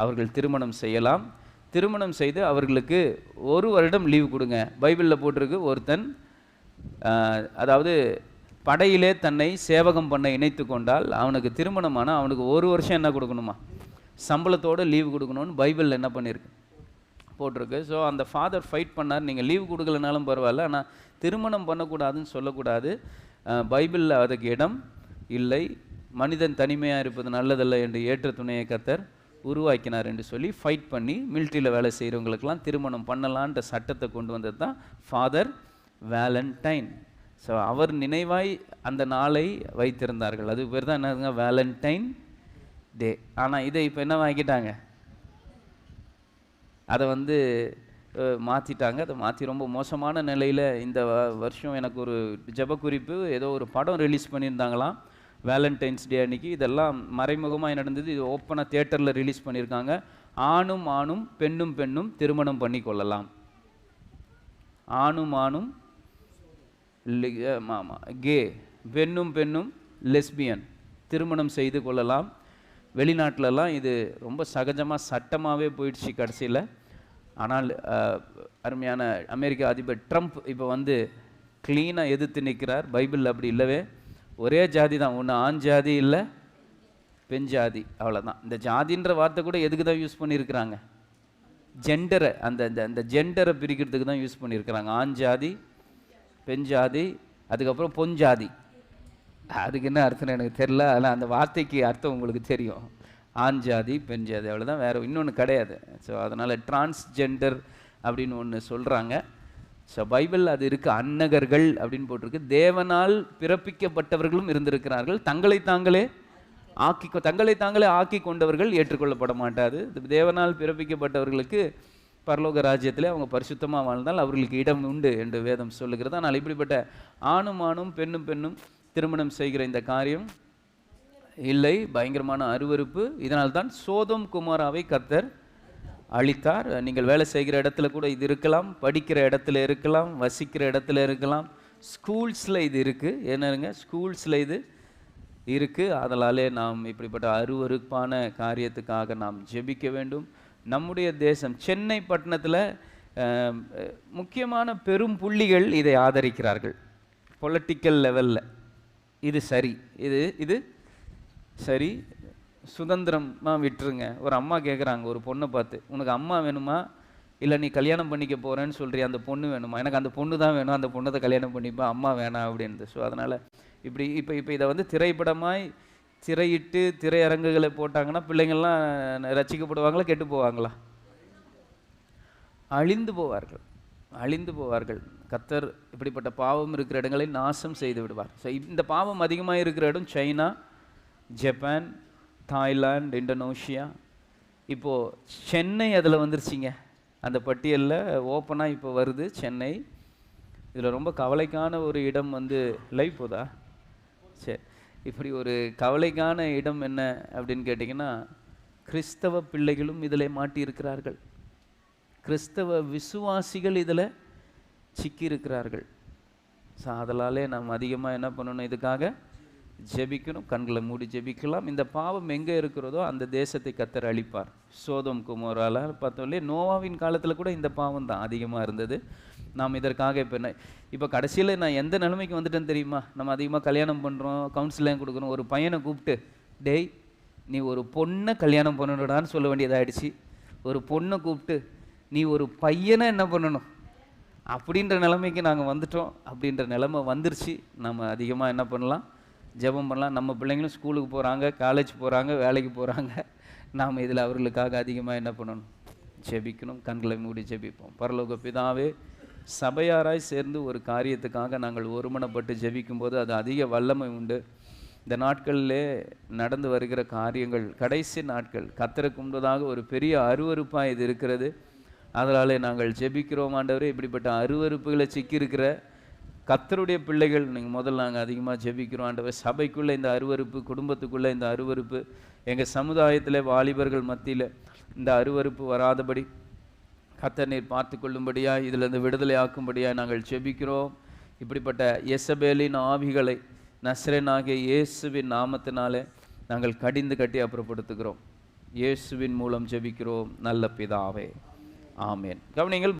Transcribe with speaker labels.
Speaker 1: அவர்கள் திருமணம் செய்யலாம். திருமணம் செய்து அவர்களுக்கு ஒரு வருடம் லீவு கொடுங்க. பைபிளில் போட்டிருக்கு ஒருத்தன் அதாவது படையிலே தன்னை சேவகம் பண்ண இணைத்து கொண்டால் அவனுக்கு திருமணமான அவனுக்கு ஒரு வருஷம் என்ன கொடுக்கணுமா? சம்பளத்தோடு லீவு கொடுக்கணும்னு பைபிளில் என்ன பண்ணியிருக்கு போட்டிருக்கு. ஸோ அந்த ஃபாதர் ஃபைட் பண்ணார். நீங்கள் லீவு கொடுக்கலனாலும் பரவாயில்ல. ஆனால் திருமணம் பண்ணக்கூடாதுன்னு சொல்லக்கூடாது. பைபிளில் அதுக்கு இடம் இல்லை. மனிதன் தனிமையாக இருப்பது நல்லதல்ல என்று ஏற்ற துணையை கத்தர் உருவாக்கினார் என்று சொல்லி ஃபைட் பண்ணி மிலிட்ரியில் வேலை செய்கிறவங்களுக்கெல்லாம் திருமணம் பண்ணலான்ற சட்டத்தை கொண்டு வந்தது தான் ஃபாதர் வேலண்டைன் ஸோ அவர் நினைவாய் அந்த நாளை வைத்திருந்தார்கள். அது பேர் தான் என்னதுங்க? வேலண்டைன் டே ஆனால் இதை இப்போ என்ன வாங்கிட்டாங்க? அதை வந்து மாற்றிட்டாங்க அதை மாற்றி ரொம்ப மோசமான நிலையில் இந்த வருஷம் எனக்கு ஒரு ஜெபக்குறிப்பு ஏதோ ஒரு படம் ரிலீஸ் பண்ணியிருந்தாங்களாம். வேலண்டைன்ஸ் டே அன்னைக்கு இதெல்லாம் மறைமுகமாக நடந்தது. இது ஓப்பனாக தேட்டரில் ரிலீஸ் பண்ணியிருக்காங்க ஆணும் ஆணும் பெண்ணும் பெண்ணும் திருமணம் பண்ணி கொள்ளலாம். ஆணும் ஆணும் கே பெண்ணும் பெண்ணும் லெஸ்பியன் திருமணம் செய்து கொள்ளலாம். வெளிநாட்டிலலாம் இது ரொம்ப சகஜமாக சட்டமாகவே போயிடுச்சு கடைசியில். ஆனால் அருமையான அமெரிக்க அதிபர் ட்ரம்ப் இப்போ வந்து க்ளீனாக எதிர்த்து நிற்கிறார் பைபிள் அப்படி இல்லவே. ஒரே ஜாதி தான். ஒன்று ஆண் ஜாதி இல்லை பெண் ஜாதி. அவ்வளோதான் இந்த ஜாதின்ற வார்த்தை கூட எதுக்கு தான் யூஸ் பண்ணியிருக்கிறாங்க ஜெண்டரை அந்த அந்த அந்த ஜெண்டரை பிரிக்கிறதுக்கு தான் யூஸ் பண்ணியிருக்கிறாங்க ஆண் ஜாதி பெண் ஜாதி அதுக்கப்புறம் பொன் ஜாதி. அதுக்கு என்ன அர்த்தம் எனக்கு தெரில ஆனால் அந்த வார்த்தைக்கு அர்த்தம் உங்களுக்கு தெரியும். ஆண் ஜாதி பெண் ஜாதி அவ்வளோதான் வேறு இன்னொன்று கிடையாது. ஸோ அதனால் டிரான்ஸ்ஜெண்டர் அப்படின்னு ஒன்று சொல்கிறாங்க ஸோ பைபிள் அது இருக்கு அன்னகர்கள் அப்படின்னு போட்டிருக்கு. தேவனால் பிறப்பிக்கப்பட்டவர்களும் இருந்திருக்கிறார்கள். தங்களை தாங்களே ஆக்கி தங்களை தாங்களே ஆக்கி கொண்டவர்கள் ஏற்றுக்கொள்ளப்பட மாட்டாது. தேவனால் பிறப்பிக்கப்பட்டவர்களுக்கு பரலோக ராஜ்யத்தில் அவங்க பரிசுத்தமாக வாழ்ந்தால் அவர்களுக்கு இடம் உண்டு என்று வேதம் சொல்லுகிறது. ஆனால் இப்படிப்பட்ட ஆணும் ஆணும் பெண்ணும் பெண்ணும் திருமணம் செய்கிற இந்த காரியம் இல்லை. பயங்கரமான அருவருப்பு. இதனால்தான் சோதம் குமாராவை கர்த்தர் அளித்தார். நீங்கள் வேலை செய்கிற இடத்துல கூட இது இருக்கலாம் படிக்கிற இடத்துல இருக்கலாம் வசிக்கிற இடத்துல இருக்கலாம். ஸ்கூல்ஸில் இது இருக்குது என்னங்க ஸ்கூல்ஸில் இது இருக்குது அதனாலே நாம் இப்படிப்பட்ட அருவருப்பான காரியத்துக்காக நாம் ஜெபிக்க வேண்டும். நம்முடைய தேசம் சென்னை பட்டணத்தில் முக்கியமான பெரும் புள்ளிகள் இதை ஆதரிக்கிறார்கள். பொலிட்டிக்கல் லெவலில் இது சரி. இது இது சரி. சுதந்திரமாக விட்டுருங்க. ஒரு அம்மா கேட்குறாங்க ஒரு பொண்ணை பார்த்து உனக்கு அம்மா வேணுமா? இல்லை நீ கல்யாணம் பண்ணிக்க போகிறேன்னு சொல்றிய? அந்த பொண்ணு வேணுமா? எனக்கு அந்த பொண்ணு தான் வேணும். அந்த பொண்ணை தான் கல்யாணம் பண்ணிப்பா அம்மா வேணாம் அப்படின்னு ஸோ அதனால் இப்படி இப்போ இப்போ இதை வந்து திரைப்படமாய் திரையிட்டு திரையரங்குகளை போட்டாங்கன்னா பிள்ளைங்கள்லாம் ரசிக்கப்படுவாங்களா கெட்டு போவாங்களா? அழிந்து போவார்கள். அழிந்து போவார்கள். கத்தர் இப்படிப்பட்ட பாவம் இருக்கிற இடங்களை நாசம் செய்து விடுவார். ஸோ இந்த பாவம் அதிகமாக இருக்கிற இடம் சைனா ஜப்பான் தாய்லாந்து இந்தோனேஷியா. இப்போது சென்னை அதில் வந்துருச்சிங்க. அந்த பட்டியலில் ஓப்பனாக இப்போ வருது சென்னை. இதில் ரொம்ப கவலைக்கான ஒரு இடம் வந்து லைவ் போதா? சரி இப்படி ஒரு கவலைக்கான இடம் என்ன அப்படின்னு கேட்டிங்கன்னா கிறிஸ்தவ பிள்ளைகளும் இதில் மாட்டியிருக்கிறார்கள். கிறிஸ்தவ விசுவாசிகள் இதில் சிக்கியிருக்கிறார்கள். ஸோ அதனாலே நாம் அதிகமாக என்ன பண்ணணும் இதுக்காக? ஜெபிக்கணும் கண்களை மூடி ஜெபிக்கலாம். இந்த பாவம் எங்கே இருக்கிறதோ அந்த தேசத்தை கத்தர் அழிப்பார். சோதம் குமாரால பார்த்தோம்லே நோவாவின் காலத்தில் கூட இந்த பாவம் தான் அதிகமாக இருந்தது. நாம் இதற்காக இப்போ என்ன இப்போ கடைசியில் நான் எந்த நிலைமைக்கு வந்துட்டேன்னு தெரியுமா? நம்ம அதிகமாக கல்யாணம் பண்ணுறோம் கவுன்சிலிங் கொடுக்குறோம் ஒரு பையனை கூப்பிட்டு டேய் நீ ஒரு பொண்ணை கல்யாணம் பண்ணணுடான்னு சொல்ல வேண்டியதாகிடுச்சு ஒரு பொண்ணை கூப்பிட்டு நீ ஒரு பையனை என்ன பண்ணணும்? அப்படின்ற நிலைமைக்கு நாங்கள் வந்துட்டோம். அப்படின்ற நிலைமை வந்துருச்சு. நம்ம அதிகமாக என்ன பண்ணலாம்? ஜெபம் பண்ணலாம். நம்ம பிள்ளைங்களும் ஸ்கூலுக்கு போகிறாங்க காலேஜ் போகிறாங்க வேலைக்கு போகிறாங்க நாம் இதில் அவர்களுக்காக அதிகமாக என்ன பண்ணணும்? ஜெபிக்கணும். கண்களை மூடி ஜெபிப்போம். பரலோக பிதாவே சபையாராய் சேர்ந்து ஒரு காரியத்துக்காக நாங்கள் ஒருமனப்பட்டு ஜெபிக்கும்போது அது அதிக வல்லமை உண்டு. இந்த நாட்களிலே நடந்து வருகிற காரியங்கள் கடைசி நாட்கள் கத்தருக்கு முன்பதாக ஒரு பெரிய அருவருப்பாக இது இருக்கிறது. அதனாலே நாங்கள் ஜெபிக்கிறோம் ஆண்டவரே. இப்படிப்பட்ட அருவருப்புகளை சிக்கியிருக்கிற கத்தருடைய பிள்ளைகள் நீங்கள் முதல்ல நாங்கள் அதிகமாக ஜெபிக்கிறோம். ஆண்டவர் சபைக்குள்ளே இந்த அருவருப்பு குடும்பத்துக்குள்ளே இந்த அருவருப்பு எங்கள் சமுதாயத்தில் வாலிபர்கள் மத்தியில் இந்த அருவருப்பு வராதபடி கத்தர் நீர் பார்த்து கொள்ளும்படியாக இதிலிருந்து விடுதலை ஆக்கும்படியாக நாங்கள் ஜெபிக்கிறோம். இப்படிப்பட்ட எசபேலின் ஆவிகளை நஸ்ரனாகிய இயேசுவின் நாமத்தினாலே நாங்கள் கடிந்து கட்டி அப்புறப்படுத்துகிறோம். இயேசுவின் மூலம் ஜெபிக்கிறோம். நல்ல பிதாவே. ஆமேன். கவனிங்கள்